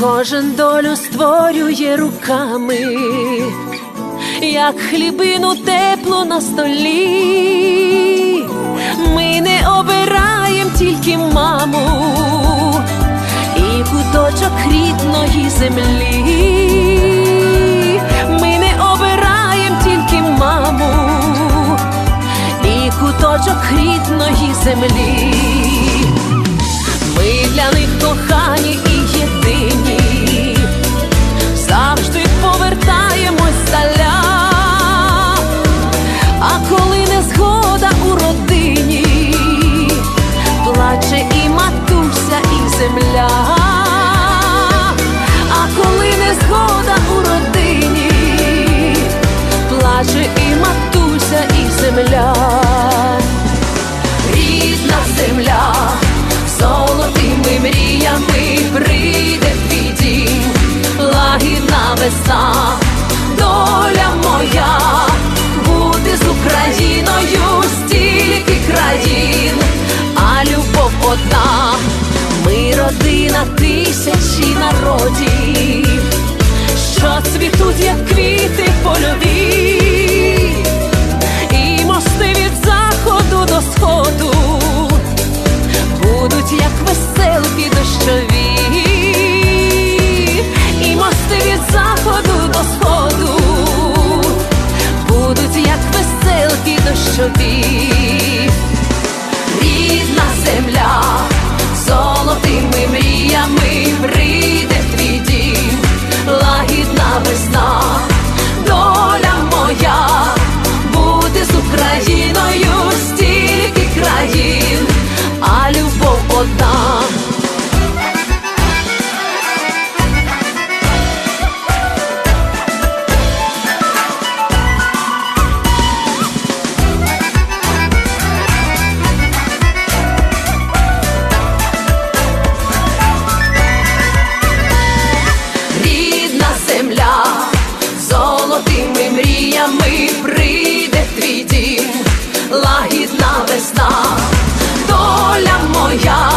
Кожен долю створює руками, як хлібину теплу на столі. Ми не обираєм тільки маму і куточок рідної землі. Ми не обираєм тільки маму і куточок рідної землі. Ми для них кохані єдині, завжди повертаємось заля. А коли весна, доля моя, бути з Україною стільки країн, а любов одна, ми родина тисячі народів, що цвітуть, як квіти польові рідна земля, золотими мріями прийде твій дім, лагідна весна, доля моя бути з Україною стільки країн, а любов одна. Прийде твій дім, лагідна весна, доля моя,